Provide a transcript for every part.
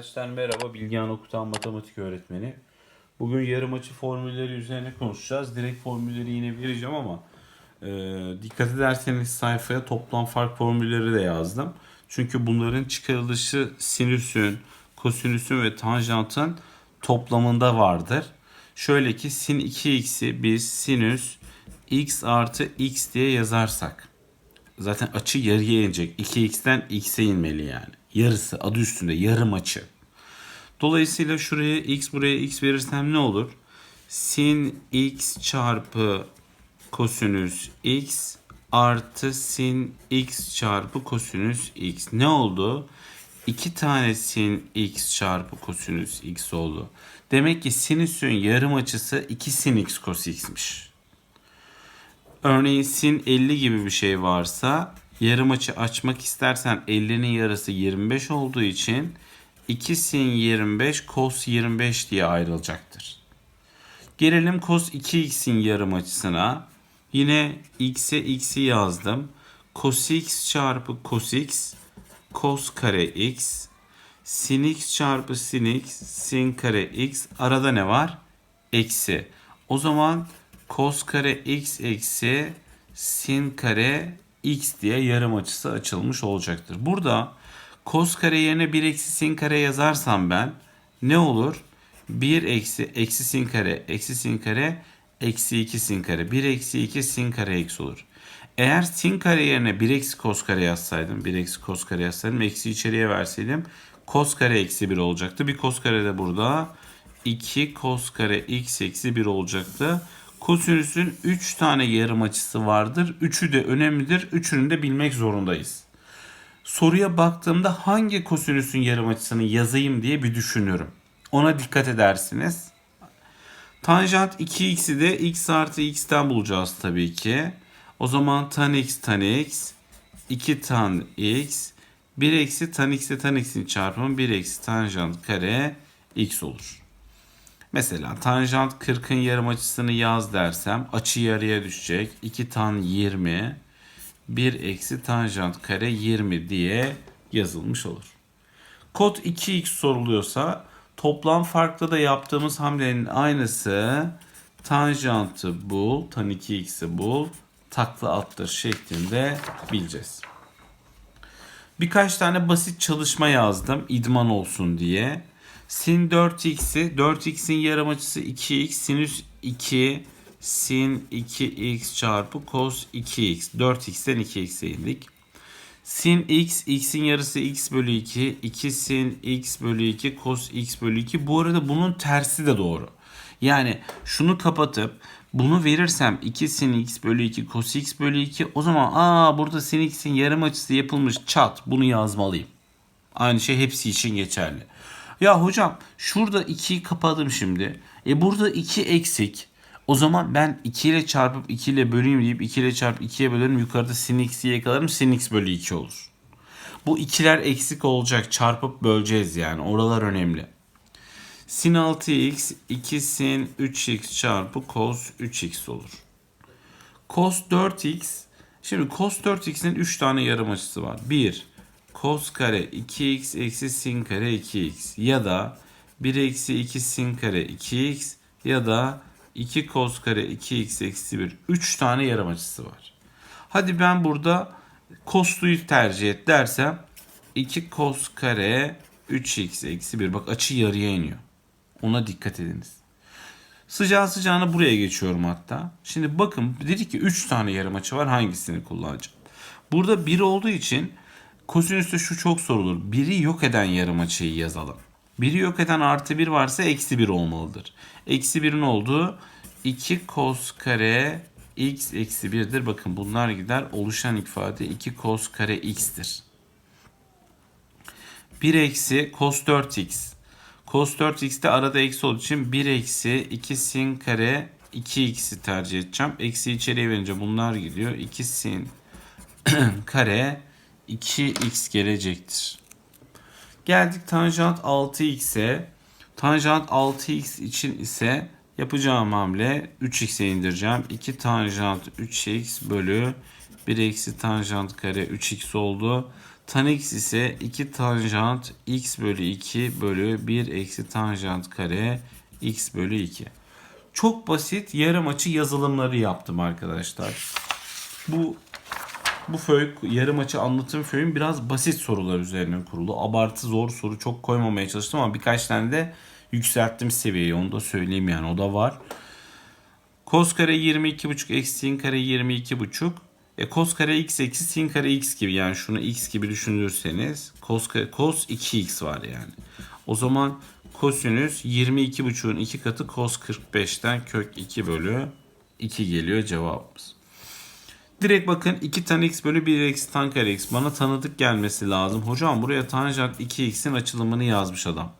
Arkadaşlar merhaba Bilgehan Okutan matematik öğretmeni. Bugün yarım açı formülleri üzerine konuşacağız. Direkt formülleri yine vereceğim ama e, dikkat ederseniz sayfaya toplam fark formülleri de yazdım. Çünkü bunların çıkarılışı sinüsün, kosinüsün ve tanjantın toplamında vardır. Şöyle ki sin 2x'i biz sinüs x artı x diye yazarsak zaten açı yarıya inecek. 2x'ten x'e inmeli yani. Yarısı adı üstünde yarım açı. Dolayısıyla şuraya x buraya x verirsem ne olur? Sin x çarpı kosinüs x artı sin x çarpı kosinüs x. Ne oldu? 2 tane sin x çarpı kosinüs x oldu. Demek ki sinüsün yarım açısı 2 sin x cos x'miş. Örneğin sin 50 gibi bir şey varsa yarım açı açmak istersen 50'nin yarısı 25 olduğu için 2 sin 25 cos 25 diye ayrılacaktır. Gelelim cos 2x'in yarım açısına. Yine x'e x'i yazdım. Cos x çarpı cos x cos kare x sin x çarpı sin x sin kare x arada ne var? Eksi. O zaman cos kare x eksi sin kare x diye yarım açısı açılmış olacaktır. Burada cos kare yerine 1 eksi sin kare yazarsam ben ne olur? 1 eksi eksi sin kare eksi sin kare eksi 2 sin kare. 1 eksi 2 sin kare x olur. Eğer sin kare yerine 1 eksi cos kare yazsaydım, 1 eksi cos kare yazsaydım, eksi içeriye verseydim cos kare eksi 1 olacaktı. Bir cos kare de burada 2 cos kare x eksi 1 olacaktı. Kosinüsün 3 tane yarım açısı vardır. Üçü de önemlidir. Üçünü de bilmek zorundayız. Soruya baktığımda hangi kosinüsün yarım açısını yazayım diye bir düşünürüm. Ona dikkat edersiniz. Tanjant 2x'i de x artı x'ten bulacağız tabii ki. O zaman tan x tan x 2 tan x 1 eksi tan x ile tan x'in çarpımı 1 eksi tanjant kare x olur. Mesela tanjant 40'ın yarım açısını yaz dersem açı yarıya düşecek. 2 tan 20 1 eksi tanjant kare 20 diye yazılmış olur. Kod 2x soruluyorsa toplam farklı da yaptığımız hamlenin aynısı tanjantı bul, tan 2x'i bul, takla attır şeklinde bileceğiz. Birkaç tane basit çalışma yazdım idman olsun diye. Sin 4x'i 4x'in yarım açısı 2x sinüs 2 sin 2x çarpı cos 2x 4x'ten 2x'e indik. Sin x x'in yarısı x bölü 2 2 sin x bölü 2 cos x bölü 2 bu arada bunun tersi de doğru. Yani şunu kapatıp bunu verirsem 2 sin x bölü 2 cos x bölü 2 o zaman aa burada sin x'in yarım açısı yapılmış çat bunu yazmalıyım. Aynı şey hepsi için geçerli. Ya hocam şurada 2'yi kapadım şimdi. E burada 2 eksik. O zaman ben 2 ile çarpıp 2 ile böleyim deyip 2 ile çarpıp 2'ye bölerim. Yukarıda sin x'i yakalarım. Sin x bölü 2 olur. Bu ikiler eksik olacak. Çarpıp böleceğiz yani. Oralar önemli. Sin 6x 2 sin 3x çarpı cos 3x olur. Cos 4x Şimdi cos 4x'in 3 tane yarım açısı var. 1 cos kare 2x eksi sin kare 2x ya da 1 eksi 2 sin kare 2x ya da 2 cos kare 2x eksi 1. 3 tane yarım açısı var. Hadi ben burada cos'luyu tercih et dersem 2 cos kare 3x eksi 1. Bak açı yarıya iniyor. Ona dikkat ediniz. Sıcağı sıcağına buraya geçiyorum hatta. Şimdi bakın dedi ki 3 tane yarım açı var hangisini kullanacağım. Burada 1 olduğu için kosinüste şu çok sorulur. 1'i yok eden yarım açıyı yazalım. 1'i yok eden artı 1 varsa eksi 1 olmalıdır. Eksi 1'in olduğu 2 cos kare x eksi 1'dir. Bakın bunlar gider. Oluşan ifade 2 cos kare x'tir. 1 eksi cos 4x. Cos 4x'te arada eksi olduğu için 1 eksi 2 sin kare 2x'i tercih edeceğim. Eksi içeriye verince bunlar gidiyor. 2 sin kare 2x gelecektir. Geldik tanjant 6x'e. Tanjant 6x için ise yapacağım hamle 3x'e indireceğim. 2 tanjant 3x bölü 1 eksi tanjant kare 3x oldu. Tan x ise 2 tanjant x bölü 2 bölü 1 eksi tanjant kare x bölü 2. Çok basit yarım açı yazılımları yaptım arkadaşlar. Bu bu föy yarım açı anlatım föyün biraz basit sorular üzerine kurulu. Abartı zor soru çok koymamaya çalıştım ama birkaç tane de yükselttim seviyeyi onu da söyleyeyim yani o da var. Cos kare 22,5 eksi sin kare 22,5 e cos kare x eksi sin kare x gibi yani şunu x gibi düşünürseniz cos, cos 2x var yani. O zaman kosinüs 22,5'un 2 katı cos 45'ten kök 2 bölü 2 geliyor cevabımız. Direkt bakın 2 tan x bölü 1 eksi tan kare x bana tanıdık gelmesi lazım. Hocam buraya tanjant 2x'in açılımını yazmış adam.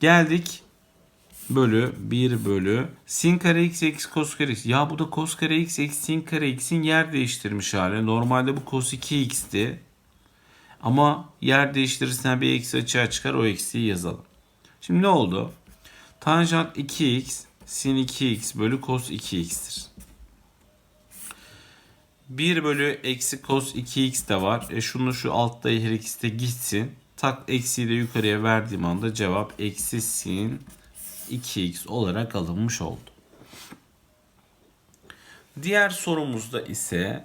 Geldik bölü 1 bölü sin kare x eksi cos kare x. Ya bu da cos kare x eksi sin kare x'in yer değiştirmiş hali. Normalde bu cos 2x'ti. Ama yer değiştirirsen bir eksi açığa çıkar o eksiği yazalım. Şimdi ne oldu? Tanjant 2x sin 2x bölü cos 2x'tir. 1 bölü eksi cos 2x de var. E şunu şu altta her ikisi de gitsin. Tak eksiği de yukarıya verdiğim anda cevap eksi sin 2x olarak alınmış oldu. Diğer sorumuzda ise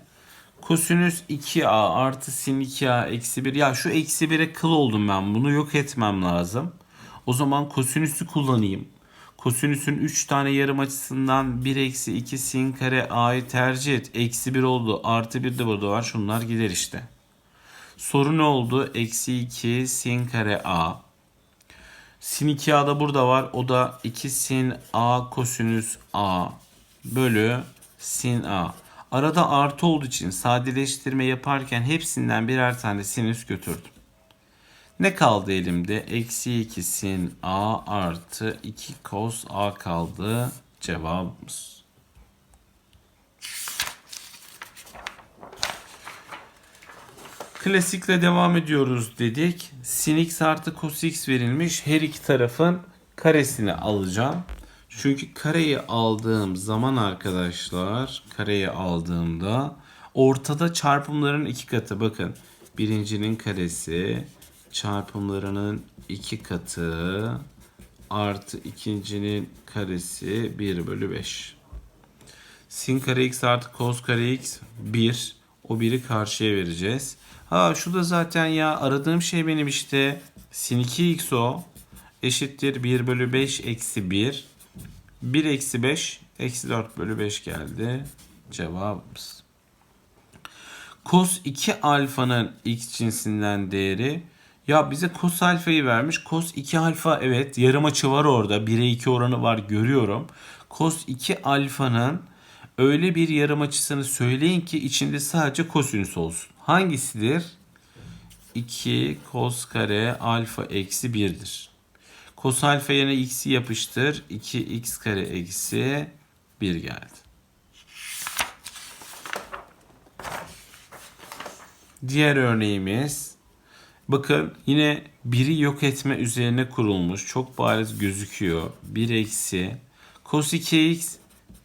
kosinüs 2a artı sin 2a eksi 1. Ya şu eksi 1'e kıl oldum ben. Bunu yok etmem lazım. O zaman kosinüsü kullanayım. Kosinüsün 3 tane yarım açısından 1 eksi 2 sin kare a'yı tercih et. Eksi 1 oldu. Artı 1 de burada var. Şunlar gider işte. Soru ne oldu? Eksi 2 sin kare a. Sin 2a da burada var. O da 2 sin a kosinüs a bölü sin a. Arada artı olduğu için sadeleştirme yaparken hepsinden birer tane sinüs götürdüm. Ne kaldı elimde? Eksi 2 sin a artı 2 cos a kaldı cevabımız. Klasikle devam ediyoruz dedik. Sin x artı cos x verilmiş. Her iki tarafın karesini alacağım. Çünkü kareyi aldığım zaman arkadaşlar kareyi aldığımda ortada çarpımların iki katı bakın. Birincinin karesi çarpımlarının iki katı artı ikincinin karesi 1 bölü 5. Sin kare x artı cos kare x 1. O 1'i karşıya vereceğiz. Ha şu da zaten ya aradığım şey benim işte sin 2x o eşittir 1 bölü 5 eksi 1. 1 eksi 5 eksi 4 bölü 5 geldi. Cevabımız. Cos 2 alfanın x cinsinden değeri ya bize cos alfayı vermiş. Cos 2 alfa evet yarım açı var orada. 1'e 2 oranı var görüyorum. Cos 2 alfanın öyle bir yarım açısını söyleyin ki içinde sadece kosinüs olsun. Hangisidir? 2 cos kare alfa eksi 1'dir. Cos alfa yerine x'i yapıştır. 2x kare eksi 1 geldi. Diğer örneğimiz bakın yine biri yok etme üzerine kurulmuş. Çok bariz gözüküyor. 1 eksi cos 2x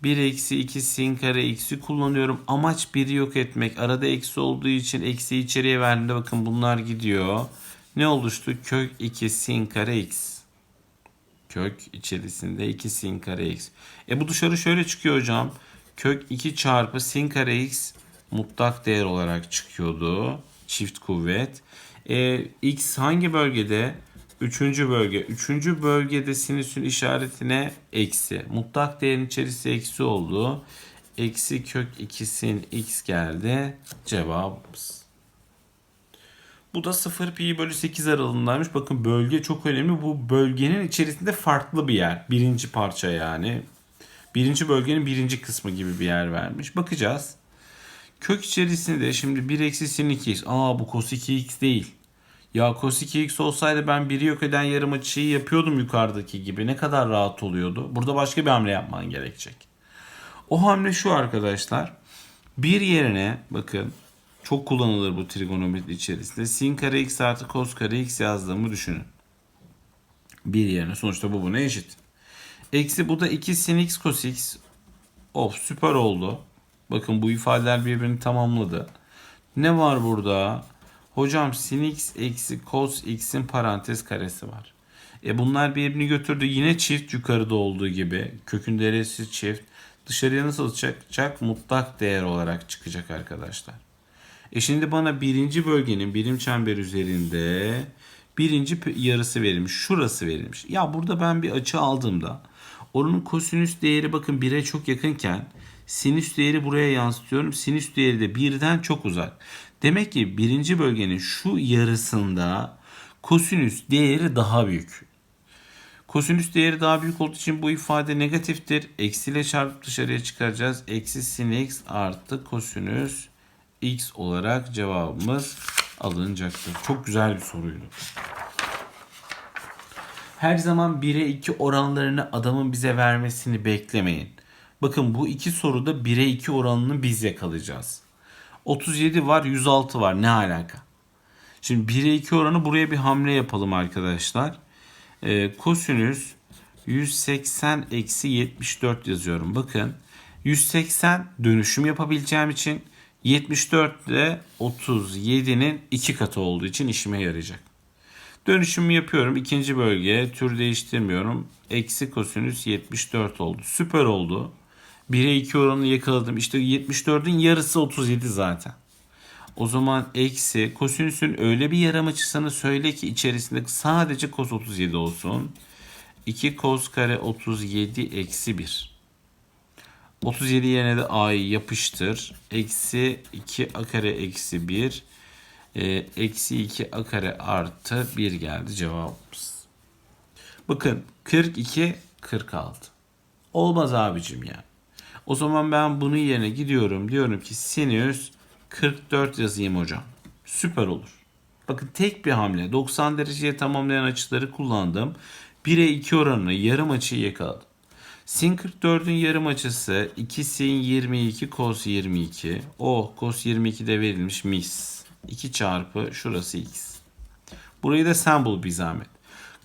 1 eksi 2 sin kare x'i kullanıyorum. Amaç biri yok etmek. Arada eksi olduğu için eksi içeriye verdiğimde bakın bunlar gidiyor. Ne oluştu? Kök 2 sin kare x. Kök içerisinde 2 sin kare x. E bu dışarı şöyle çıkıyor hocam. Kök 2 çarpı sin kare x mutlak değer olarak çıkıyordu. Çift kuvvet. E, x hangi bölgede? Üçüncü bölge. Üçüncü bölgede sinüsün işaretine eksi. Mutlak değerin içerisi eksi oldu. Eksi kök 2 sin x geldi. Cevabımız. Bu da 0 pi bölü 8 aralığındaymış. Bakın bölge çok önemli. Bu bölgenin içerisinde farklı bir yer. Birinci parça yani. Birinci bölgenin birinci kısmı gibi bir yer vermiş. Bakacağız. Kök içerisinde şimdi 1 eksi sin 2x. Aa bu cos 2x değil. Ya cos 2x olsaydı ben biri yok eden yarım açıyı yapıyordum yukarıdaki gibi. Ne kadar rahat oluyordu. Burada başka bir hamle yapman gerekecek. O hamle şu arkadaşlar. Bir yerine bakın çok kullanılır bu trigonometri içerisinde. Sin kare x artı cos kare x yazdığımı düşünün. Bir yerine sonuçta bu buna eşit. Eksi bu da 2 sin x cos x. Of süper oldu. Bakın bu ifadeler birbirini tamamladı. Ne var burada? Hocam sin x eksi cos x'in parantez karesi var. E bunlar birbirini götürdü. Yine çift yukarıda olduğu gibi. Kökün deresi çift. Dışarıya nasıl çıkacak? Mutlak değer olarak çıkacak arkadaşlar. E şimdi bana birinci bölgenin birim çember üzerinde birinci yarısı verilmiş. Şurası verilmiş. Ya burada ben bir açı aldığımda onun kosinüs değeri bakın 1'e çok yakınken sinüs değeri buraya yansıtıyorum. Sinüs değeri de birden çok uzak. Demek ki birinci bölgenin şu yarısında kosinüs değeri daha büyük. Kosinüs değeri daha büyük olduğu için bu ifade negatiftir. Eksiyle çarpıp dışarıya çıkaracağız. Eksi sin x artı kosinüs x olarak cevabımız alınacaktır. Çok güzel bir soruydu. Her zaman 1'e 2 oranlarını adamın bize vermesini beklemeyin. Bakın bu iki soruda 1'e 2 oranını biz yakalayacağız. 37 var 106 var ne alaka? Şimdi 1'e 2 oranı buraya bir hamle yapalım arkadaşlar. Ee, kosinüs 180 eksi 74 yazıyorum. Bakın 180 dönüşüm yapabileceğim için 74 de 37'nin iki katı olduğu için işime yarayacak. Dönüşümü yapıyorum. ikinci bölgeye tür değiştirmiyorum. Eksi kosinüs 74 oldu. Süper oldu. 1'e 2 oranını yakaladım. İşte 74'ün yarısı 37 zaten. O zaman eksi kosinüsün öyle bir yarım açısını söyle ki içerisinde sadece kos 37 olsun. 2 kos kare 37 eksi 1. 37 yerine de a'yı yapıştır. Eksi 2 a kare eksi 1. E, eksi 2 a kare artı 1 geldi cevabımız. Bakın 42 46. Olmaz abicim ya. O zaman ben bunun yerine gidiyorum. Diyorum ki sinüs 44 yazayım hocam. Süper olur. Bakın tek bir hamle 90 dereceye tamamlayan açıları kullandım. 1'e 2 oranını yarım açıyı yakaladım. Sin 44'ün yarım açısı 2 sin 22 cos 22. Oh cos 22 de verilmiş mis. 2 çarpı şurası x. Burayı da sen bul bir zahmet.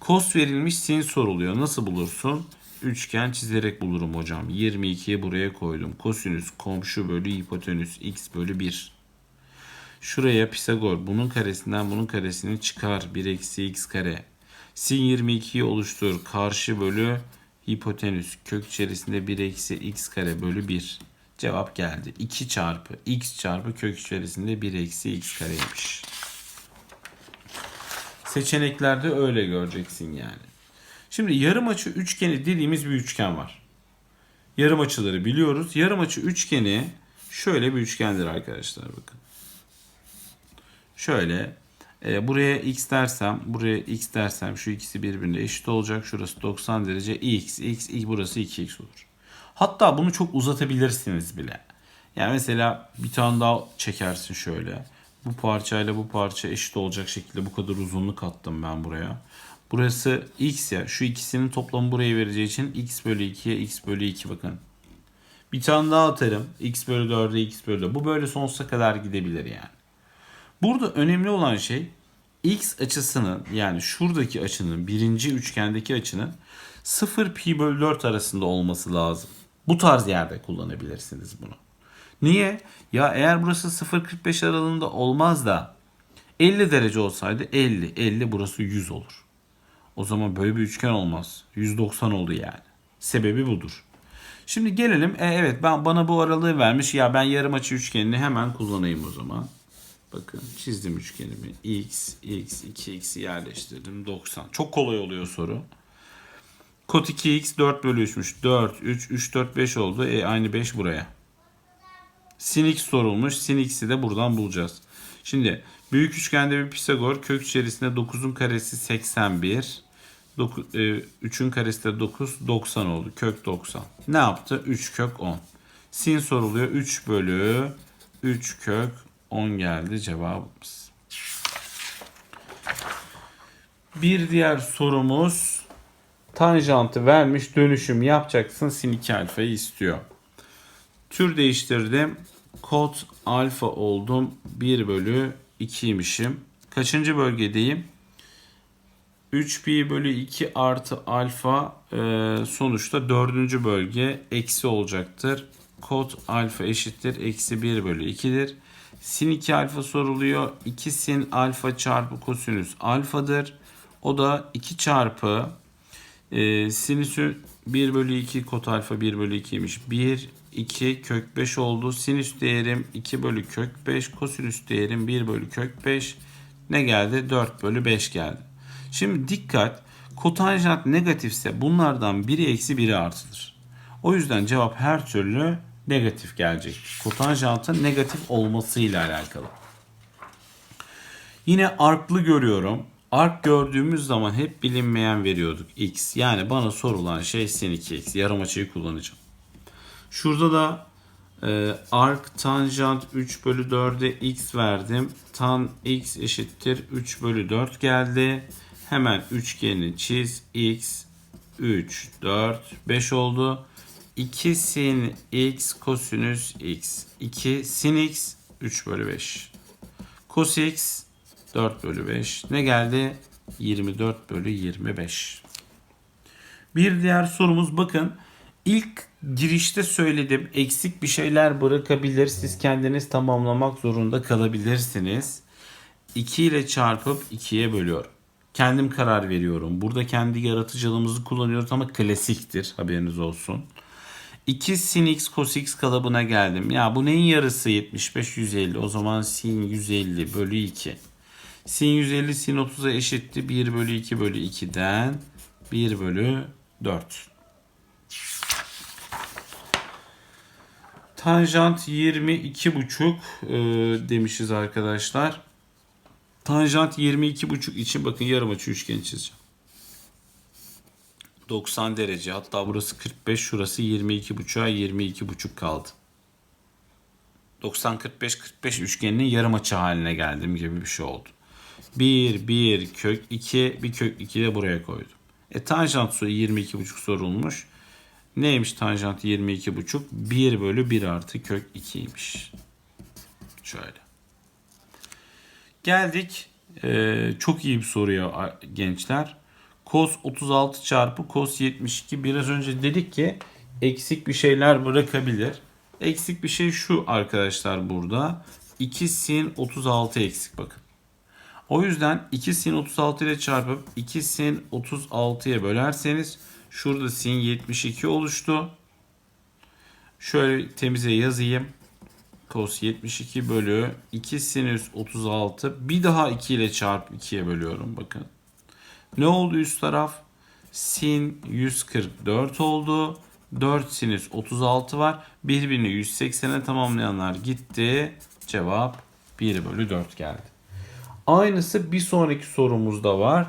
Cos verilmiş sin soruluyor. Nasıl bulursun? Üçgen çizerek bulurum hocam. 22'yi buraya koydum. Kosinüs komşu bölü hipotenüs x bölü 1. Şuraya Pisagor bunun karesinden bunun karesini çıkar. 1 eksi x kare. Sin 22'yi oluştur. Karşı bölü hipotenüs kök içerisinde 1 eksi x kare bölü 1. Cevap geldi. 2 çarpı x çarpı kök içerisinde 1 eksi x kareymiş. Seçeneklerde öyle göreceksin yani. Şimdi yarım açı üçgeni dediğimiz bir üçgen var. Yarım açıları biliyoruz. Yarım açı üçgeni şöyle bir üçgendir arkadaşlar bakın. Şöyle e, buraya x dersem, buraya x dersem şu ikisi birbirine eşit olacak. Şurası 90 derece x, x, x burası 2x olur. Hatta bunu çok uzatabilirsiniz bile. Yani mesela bir tane daha çekersin şöyle. Bu parçayla bu parça eşit olacak şekilde bu kadar uzunluk attım ben buraya. Burası x ya. Şu ikisinin toplamı buraya vereceği için x bölü 2'ye x bölü 2 bakın. Bir tane daha atarım. x bölü 4'e x bölü 4. Bu böyle sonsuza kadar gidebilir yani. Burada önemli olan şey x açısının yani şuradaki açının birinci üçgendeki açının 0 pi bölü 4 arasında olması lazım. Bu tarz yerde kullanabilirsiniz bunu. Niye? Ya eğer burası 0.45 aralığında olmaz da 50 derece olsaydı 50. 50 burası 100 olur. O zaman böyle bir üçgen olmaz. 190 oldu yani. Sebebi budur. Şimdi gelelim. E, evet ben bana bu aralığı vermiş. Ya ben yarım açı üçgenini hemen kullanayım o zaman. Bakın çizdim üçgenimi. X, X, 2X'i yerleştirdim. 90. Çok kolay oluyor soru. Kot 2X 4 bölü 3'müş. 4, 3, 3, 4, 5 oldu. E aynı 5 buraya. Sin X sorulmuş. Sin X'i de buradan bulacağız. Şimdi büyük üçgende bir Pisagor kök içerisinde 9'un karesi 81. 3'ün karesi de 9, 90 oldu. Kök 90. Ne yaptı? 3 kök 10. Sin soruluyor. 3 bölü 3 kök 10 geldi cevabımız. Bir diğer sorumuz tanjantı vermiş dönüşüm yapacaksın sin 2 alfayı istiyor. Tür değiştirdim. Kod alfa oldum. 1 bölü 2'ymişim. Kaçıncı bölgedeyim? 3 pi bölü 2 artı alfa e, sonuçta dördüncü bölge eksi olacaktır. kod alfa eşittir eksi 1 bölü 2'dir. Sin 2 alfa soruluyor. 2 sin alfa çarpı kosinüs alfadır. O da 2 çarpı e, sinüsü 1 bölü 2 kod alfa 1 bölü 2'ymiş. 1, 2 kök 5 oldu. Sinüs değerim 2 bölü kök 5. Kosinüs değerim 1 bölü kök 5. Ne geldi? 4 bölü 5 geldi. Şimdi dikkat. Kotanjant negatifse bunlardan biri eksi biri artılır. O yüzden cevap her türlü negatif gelecek. Kotanjantın negatif olmasıyla alakalı. Yine arklı görüyorum. Ark gördüğümüz zaman hep bilinmeyen veriyorduk x. Yani bana sorulan şey sin 2x. Yarım açıyı kullanacağım. Şurada da e, ark tanjant 3 bölü 4'e x verdim. Tan x eşittir 3 bölü 4 geldi. Hemen üçgeni çiz. x 3, 4, 5 oldu. 2 sin x kosinüs x. 2 sin x 3 bölü 5. Cos x 4 bölü 5. Ne geldi? 24 bölü 25. Bir diğer sorumuz bakın. İlk girişte söyledim. Eksik bir şeyler bırakabilir. Siz kendiniz tamamlamak zorunda kalabilirsiniz. 2 ile çarpıp 2'ye bölüyorum. Kendim karar veriyorum. Burada kendi yaratıcılığımızı kullanıyoruz ama klasiktir. Haberiniz olsun. 2 sin x cos x kalıbına geldim. Ya bu neyin yarısı 75 150. O zaman sin 150 bölü 2. Sin 150 sin 30'a eşitti. 1 bölü 2 bölü 2'den 1 bölü 4. Tanjant 22,5 e, demişiz arkadaşlar. Tanjant 22,5 için bakın yarım açı üçgen çizeceğim. 90 derece hatta burası 45 şurası 22,5'a 22,5 kaldı. 90 45 45 üçgeninin yarım açı haline geldim gibi bir şey oldu. 1 1 kök 2 bir kök 2 de buraya koydum. E tanjant soru 22,5 sorulmuş. Neymiş tanjant 22,5? 1 bölü 1 artı kök 2'ymiş. Şöyle. Geldik. Ee, çok iyi bir soruya gençler. Cos 36 çarpı cos 72. Biraz önce dedik ki eksik bir şeyler bırakabilir. Eksik bir şey şu arkadaşlar burada. 2 sin 36 eksik bakın. O yüzden 2 sin 36 ile çarpıp 2 sin 36'ya bölerseniz şurada sin 72 oluştu. Şöyle temize yazayım. Cos 72 bölü 2 sinüs 36 bir daha 2 ile çarp 2'ye bölüyorum bakın. Ne oldu üst taraf? Sin 144 oldu. 4 sinüs 36 var. Birbirini 180'e tamamlayanlar gitti. Cevap 1 bölü 4 geldi. Aynısı bir sonraki sorumuzda var.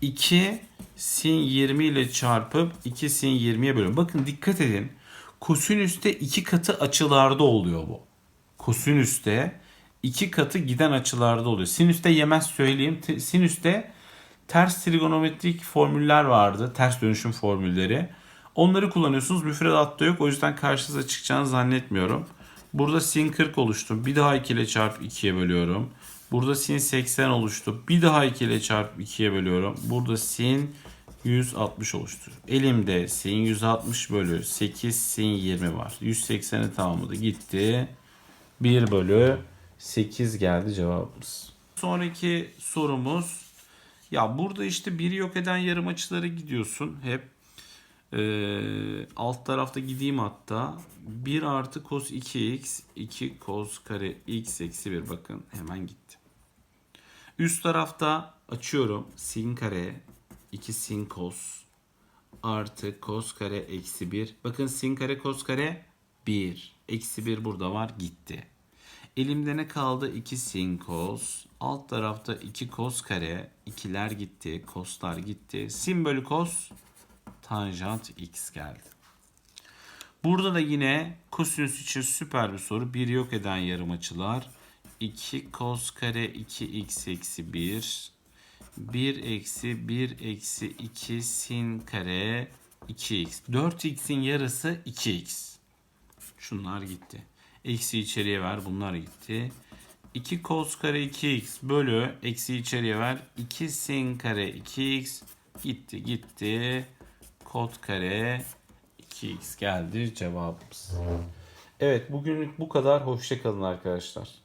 2 sin 20 ile çarpıp 2 sin 20'ye bölüyorum. Bakın dikkat edin. Kosinüste iki katı açılarda oluyor bu. Kosinüste iki katı giden açılarda oluyor. Sinüste yemez söyleyeyim. Sinüste ters trigonometrik formüller vardı. Ters dönüşüm formülleri. Onları kullanıyorsunuz. Müfredatta yok. O yüzden karşınıza çıkacağını zannetmiyorum. Burada sin 40 oluştu. Bir daha 2 ile çarp 2'ye bölüyorum. Burada sin 80 oluştu. Bir daha 2 ile çarp 2'ye bölüyorum. Burada sin 160 oluştu. Elimde sin 160 bölü 8 sin 20 var. 180'i tamamladı. Gitti. 1 bölü 8 geldi cevabımız. Sonraki sorumuz ya burada işte biri yok eden yarım açılara gidiyorsun hep. Ee, alt tarafta gideyim hatta. 1 artı cos 2x 2 cos kare x eksi 1 bakın hemen gitti. Üst tarafta açıyorum sin kare 2 sin cos artı cos kare eksi 1. Bakın sin kare cos kare 1. Eksi 1 burada var gitti. Elimde ne kaldı? 2 sin cos. Alt tarafta 2 cos kare. 2'ler gitti. Cos'lar gitti. Sin bölü cos tanjant x geldi. Burada da yine kosinüs için süper bir soru. Bir yok eden yarım açılar. 2 cos kare 2x eksi 1. 1 eksi 1 eksi 2 sin kare 2x. 4x'in yarısı 2x. Şunlar gitti. Eksi içeriye ver. Bunlar gitti. 2 cos kare 2x bölü eksi içeriye ver. 2 sin kare 2x gitti gitti. Kod kare 2x geldi cevabımız. Evet bugünlük bu kadar. Hoşçakalın arkadaşlar.